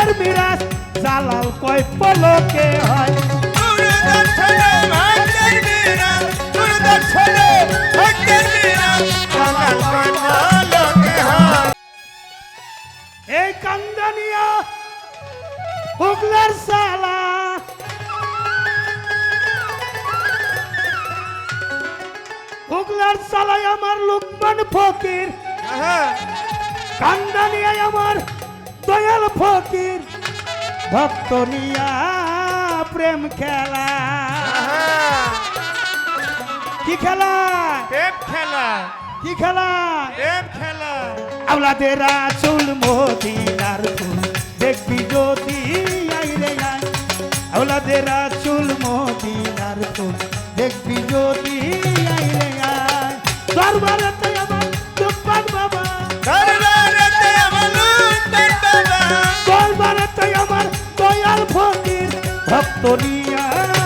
প্রেমের বিরাজ জালাল কয় পলকে হয়। এই কান্দানিয়া হুগলার সালা। হুগলার সালায় আমার ফকির। কান্দানিয়ায় আমার দয়াল ফকির ভক্ত নিয়া প্রেম খেলা। কি খেলা? প্রেম খেলা। কি খেলা? প্রেম খেলা। আওলাদের রাসুল মদিনার ফুল। দেখবি যদি আই রে আই। আওলাদের রাসুল মদিনার ফুল। দেখবি যদি আই রে আই। দরবারে তে আমার দুপান বাবা ভক্ত নিয়া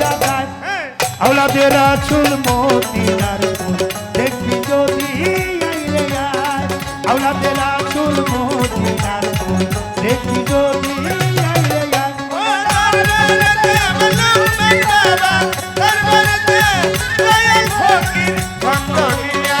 জাগায়। হ্যাঁ। আওলাদের রাসুল মদিনার ফুল দেখবি যদি আইরে আয়। আওলাদের রাসুল মদিনার ফুল দেখবি যদি আইরে আয়। ও রারে বলম বাবা দরবারে আয় ফকির ভক্ত মিয়া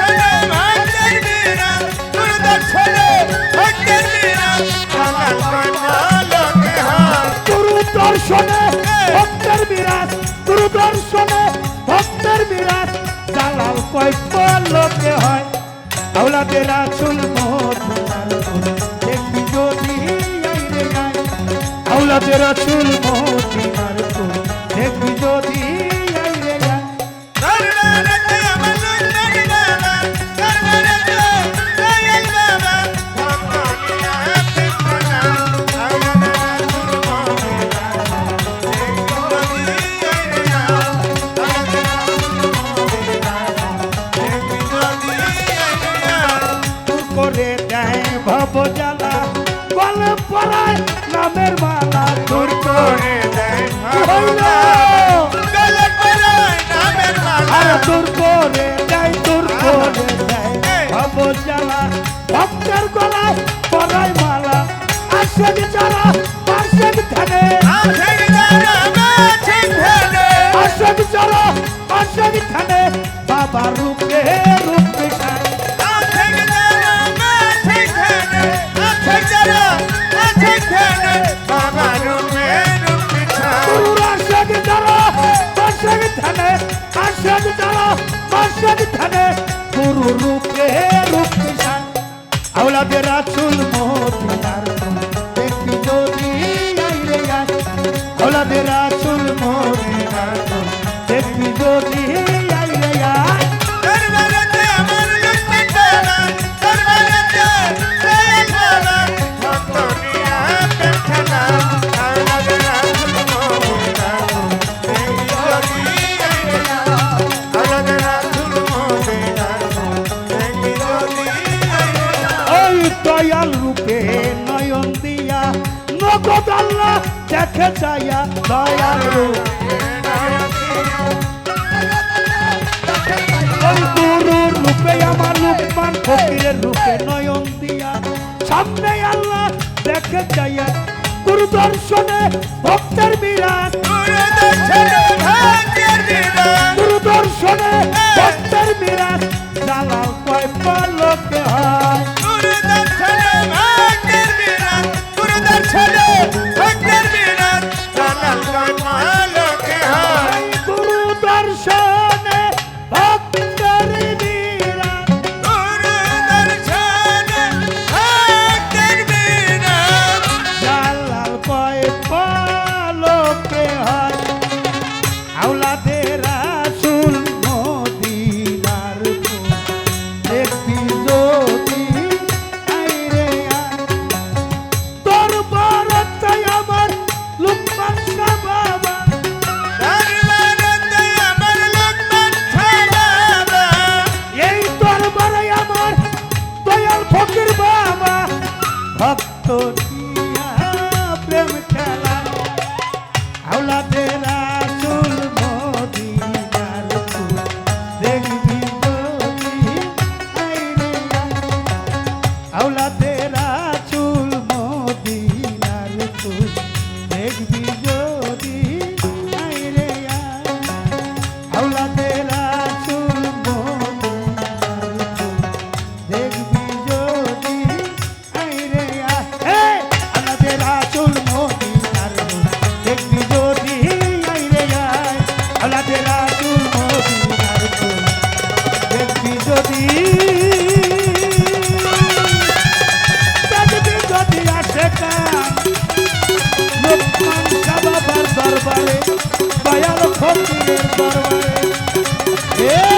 ভাগ্যের বিরাট জালাল কয় পলকে ভক্তের ভক্তের বিরাট জালাল কয় পলকে হয়। আওলাদের আচুল মহৎ দেখবি যদি আইরে যায় আওলাদের ভব জ্বালা গলে পড়ায় নামের মালা দূর করে বাবা রূপে আওলাদের আচুল মদিনার দেখবি যদি আওলাদের আচুল মদিনার নগদ আল্লাহ দেখে চাইয়া দয়াল। গুরুর রূপে আমার রূপমান ফকিরের রূপে নয়ন দিয়া। সামনে আল্লাহ দেখে চাইয়া গুরু দর্শনে ভক্তের বিরাট গুরু দর্শনে ভক্তের বিরাট জালাল কয় পলকে হয়। জালাল দয়াল